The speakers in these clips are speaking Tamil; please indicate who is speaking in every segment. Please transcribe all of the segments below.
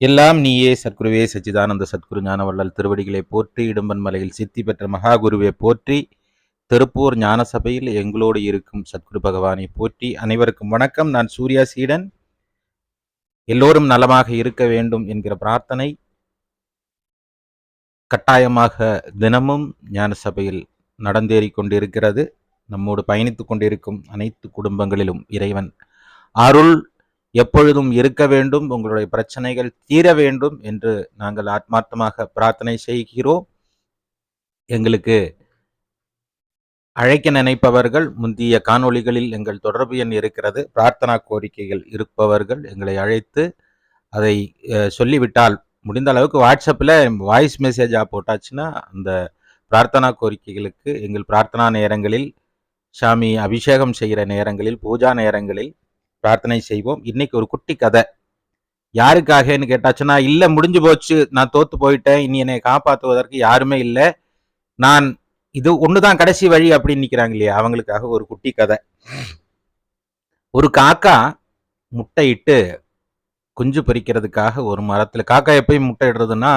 Speaker 1: எல்லாம் நீயே சத்குருவே சச்சிதானந்த சத்குரு ஞானவள்ளல் திருவடிகளை போற்றி இடும்பன் மலையில் சித்தி பெற்ற மகாகுருவை போற்றி திருப்பூர் ஞான சபையில் எங்களோடு இருக்கும் சத்குரு பகவானை போற்றி அனைவருக்கும் வணக்கம். நான் சூர்யா சீடன். எல்லோரும் நலமாக இருக்க வேண்டும் என்கிற பிரார்த்தனை கட்டாயமாக தினமும் ஞான சபையில் கொண்டிருக்கிறது. நம்மோடு பயணித்துக் கொண்டிருக்கும் அனைத்து குடும்பங்களிலும் இறைவன் அருள் எப்பொழுதும் இருக்க வேண்டும் உங்களுடைய பிரச்சனைகள் தீர வேண்டும் என்று நாங்கள் ஆத்மார்த்தமாக பிரார்த்தனை செய்கிறோம். எங்களுக்கு அழைக்க நினைப்பவர்கள் முந்தைய காணொளிகளில் எங்கள் தொடர்பு எண் இருக்கிறது பிரார்த்தனா கோரிக்கைகள் இருப்பவர்கள் எங்களை அழைத்து அதை சொல்லிவிட்டால் முடிந்த அளவுக்கு வாட்ஸ்அப்பில் வாய்ஸ் மெசேஜாக போட்டாச்சுன்னா அந்த பிரார்த்தனா கோரிக்கைகளுக்கு எங்கள் பிரார்த்தனா நேரங்களில் சாமி அபிஷேகம் செய்கிற நேரங்களில் பூஜா நேரங்களில் பிரார்த்தனை செய்வோம். இன்னைக்கு ஒரு குட்டி கதை. யாருக்காகன்னு கேட்டாச்சுன்னா இல்லை முடிஞ்சு போச்சு. நான் தோத்து போயிட்டேன். இனி என்னை காப்பாற்றுவதற்கு யாருமே இல்லை. நான் இது ஒன்று தான் கடைசி வழி அப்படின்னு நிற்கிறாங்க இல்லையா? அவங்களுக்காக ஒரு குட்டி கதை. ஒரு காக்கா முட்டையிட்டு குஞ்சு பொறிக்கிறதுக்காக ஒரு மரத்தில் காக்கா எப்பயும் முட்டை இடுறதுன்னா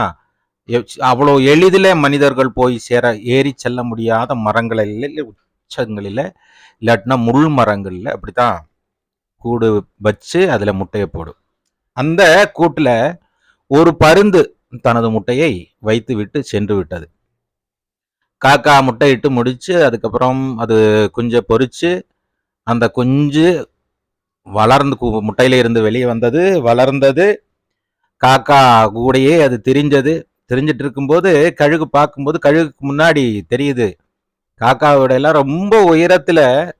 Speaker 1: அவ்வளோ எளிதில் மனிதர்கள் போய் சேர ஏறி செல்ல முடியாத மரங்களில் இல்லை உச்சங்களில் இல்லாட்டினா முள் மரங்களில் அப்படி தான் கூடு வச்சு அதில் முட்டையை போடும். அந்த கூட்டில் ஒரு பருந்து தனது முட்டையை வைத்து விட்டு சென்று விட்டது. காக்கா முட்டையிட்டு முடித்து அதுக்கப்புறம் அது குஞ்சை பொறிச்சு அந்த குஞ்சு வளர்ந்து கு- முட்டையில இருந்து வெளியே வந்தது வளர்ந்தது. காக்கா கூடையே அது திரிஞ்சது. திரிஞ்சிட்டு இருக்கும்போது கழுகு பார்க்கும்போது கழுகுக்கு முன்னாடி தெரியுது. காக்காவோட எல்லாம் ரொம்ப உயரத்தில்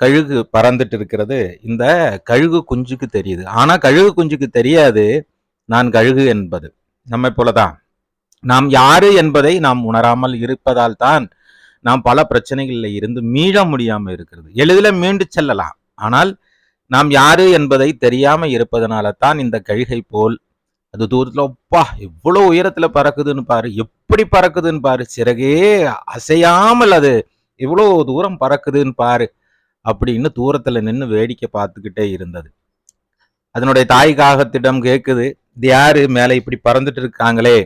Speaker 1: கழுகு பறந்துட்டு இருக்கிறது. இந்த கழுகு குஞ்சுக்கு தெரியுது. ஆனால் கழுகு குஞ்சுக்கு தெரியாது. நான் கழுகு என்பது. நம்மை போலதான் நாம் யாரு என்பதை நாம் உணராமல் இருப்பதால் தான் நாம் பல பிரச்சனைகளில் இருந்து மீள முடியாமல் இருக்கிறது. எளிதில் மீண்டு செல்லலாம். ஆனால் நாம் யாரு என்பதை தெரியாமல் இருப்பதனால தான் இந்த கழுகை போல் அது தூரத்தில் அப்பா எவ்வளோ உயரத்தில் பறக்குதுன்னு பாரு. எப்படி பறக்குதுன்னு பாரு. சிறகே அசையாமல் அது எவ்வளோ தூரம் பறக்குதுன்னு பாரு. அப்படின்னு தூரத்தில் நின்று வேடிக்கை பார்த்துக்கிட்டே இருந்தது. அதனுடைய தாய் காகத்திடம் கேட்குது இது யாரு? மேலே இப்படி பறந்துட்டு இருக்காங்களே?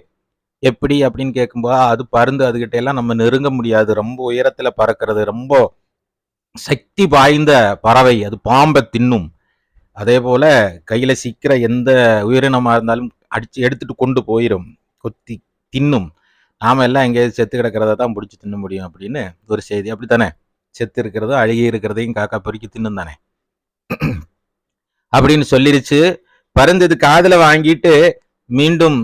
Speaker 1: எப்படி? அப்படின்னு கேட்கும்போது அது பருந்து அதுகிட்ட எல்லாம் நம்ம நெருங்க முடியாது. ரொம்ப உயரத்துல பறக்கிறது ரொம்ப சக்தி வாய்ந்த பறவை. அது பாம்பை தின்னும். அதே போல கையில சிக்கிற எந்த உயிரினமா இருந்தாலும் அடிச்சு எடுத்துட்டு கொண்டு போயிடும் கொத்தி தின்னும். நாம எல்லாம் எங்கேயாவது செத்து கிடக்கிறத தான் பிடிச்சி தின்ன முடியும் அப்படின்னு ஒரு செய்தி. அப்படித்தானே? செத்து இருக்கிறதோ அழுகி இருக்கிறதையும் காக்கா பொறுக்கி தின்னும் தானே அப்படின்னு சொல்லிருச்சு. பறந்தது காதில் வாங்கிட்டு மீண்டும்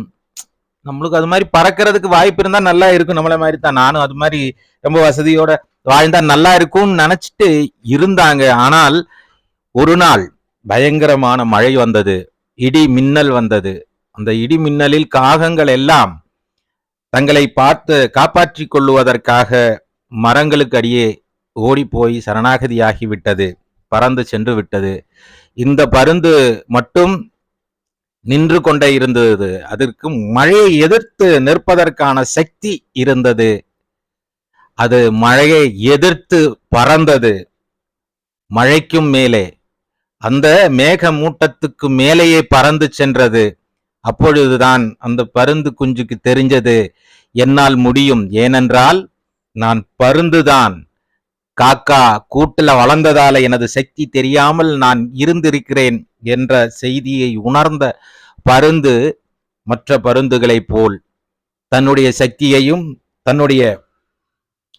Speaker 1: நம்மளுக்கு அது மாதிரி பறக்கிறதுக்கு வாய்ப்பு இருந்தால் நல்லா இருக்கும். நம்மளை மாதிரி தான் நானும் அது மாதிரி ரொம்ப வசதியோட வாழ்ந்தா நல்லா இருக்கும்னு நினச்சிட்டு இருந்தாங்க. ஆனால் ஒரு நாள் பயங்கரமான மழை வந்தது. இடி மின்னல் வந்தது. அந்த இடி மின்னலில் காகங்கள் எல்லாம் தங்களை பார்த்து காப்பாற்றி கொள்ளுவதற்காக மரங்களுக்கு அடியே ஓடிப்போய் சரணாகதியாகிவிட்டது பறந்து சென்று விட்டது இந்த பருந்து மட்டும் நின்று கொண்டே இருந்தது. அதற்கு மழையை எதிர்த்து நிற்பதற்கான சக்தி இருந்தது. அது மழையை எதிர்த்து பறந்தது. மழைக்கும் மேலே அந்த மேக மூட்டத்துக்கு மேலேயே பறந்து சென்றது. அப்பொழுதுதான் அந்த பருந்து குஞ்சுக்கு தெரிஞ்சது. என்னால் முடியும். ஏனென்றால் நான் பருந்துதான். காக்கா கூட்டுல வளர்ந்ததால எனது சக்தி தெரியாமல் நான் இருந்திருக்கிறேன் என்ற செய்தியை உணர்ந்த பருந்து மற்ற பருந்துகளைப் போல் தன்னுடைய சக்தியையும் தன்னுடைய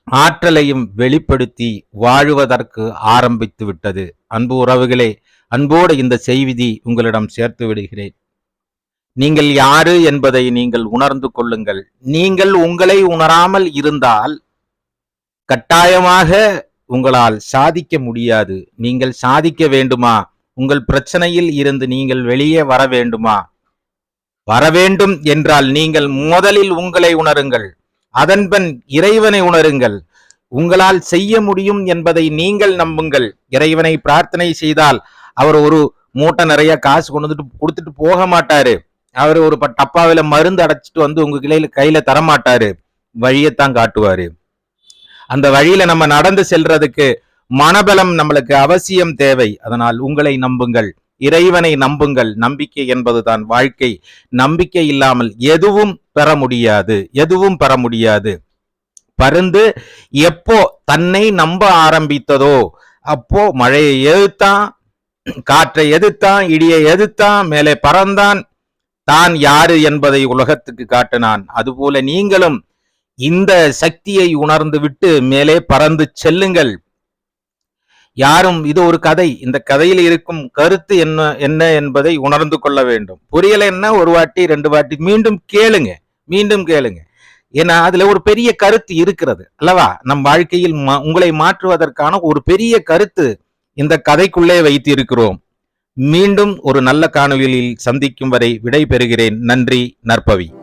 Speaker 1: ஆற்றலையும் வெளிப்படுத்தி வாழுவதற்கு ஆரம்பித்து விட்டது. அன்பு உறவுகளே அன்போடு இந்த செய்தி உங்களிடம் சேர்த்து விடுகிறேன். நீங்கள் யாரு என்பதை நீங்கள் உணர்ந்து கொள்ளுங்கள். நீங்கள் உங்களை உணராமல் இருந்தால் கட்டாயமாக உங்களால் சாதிக்க முடியாது. நீங்கள் சாதிக்க வேண்டுமா? உங்கள் பிரச்சனையில் இருந்து நீங்கள் வெளியே வர வேண்டுமா? வர வேண்டும் என்றால் நீங்கள் முதலில் உங்களை உணருங்கள். அதன்பின் இறைவனை உணருங்கள். உங்களால் செய்ய முடியும் என்பதை நீங்கள் நம்புங்கள். இறைவனை பிரார்த்தனை செய்தால் அவர் ஒரு மூட்டை நிறைய காசு கொண்டு வந்துட்டு கொடுத்துட்டு போக மாட்டாரு. அவர் ஒரு ப- டப்பாவில மருந்து அடைச்சிட்டு வந்து உங்க கிளையில கையில தரமாட்டாரு. வழியைத்தான் காட்டுவாரு. அந்த வழியில நம்ம நடந்து செல்றதுக்கு மனபலம் நம்மளுக்கு அவசியம் தேவை. அதனால் உங்களை நம்புங்கள். இறைவனை நம்புங்கள். நம்பிக்கை என்பதுதான் வாழ்க்கை. நம்பிக்கை இல்லாமல் எதுவும் பெற முடியாது. எதுவும் பெற முடியாது. பருந்து எப்போ தன்னை நம்ப ஆரம்பித்ததோ அப்போ மழையை எதிர்த்தான் காற்றை எதிர்த்தான் இடியை எதிர்த்தான் மேலே பறந்தான். தான் யாரு என்பதை உலகத்துக்கு காட்டினான். அதுபோல நீங்களும் இந்த சக்தியை உணர்ந்து விட்டு மேலே பறந்து செல்லுங்கள். யாரும் இது ஒரு கதை. இந்த கதையில் இருக்கும் கருத்து என்ன என்ன என்பதை உணர்ந்து கொள்ள வேண்டும். புரியலைன்னா ஒரு வாட்டி ரெண்டு வாட்டி மீண்டும் கேளுங்க. மீண்டும் கேளுங்க. ஏன்னா அதுல ஒரு பெரிய கருத்து இருக்கிறது அல்லவா? நம் வாழ்க்கையில் மா- உங்களை மாற்றுவதற்கான ஒரு பெரிய கருத்து இந்த கதைக்குள்ளே வைத்து இருக்கிறோம் மீண்டும் ஒரு நல்ல காணொலியில் சந்திக்கும் வரை விடை பெறுகிறேன் நன்றி நற்பவி.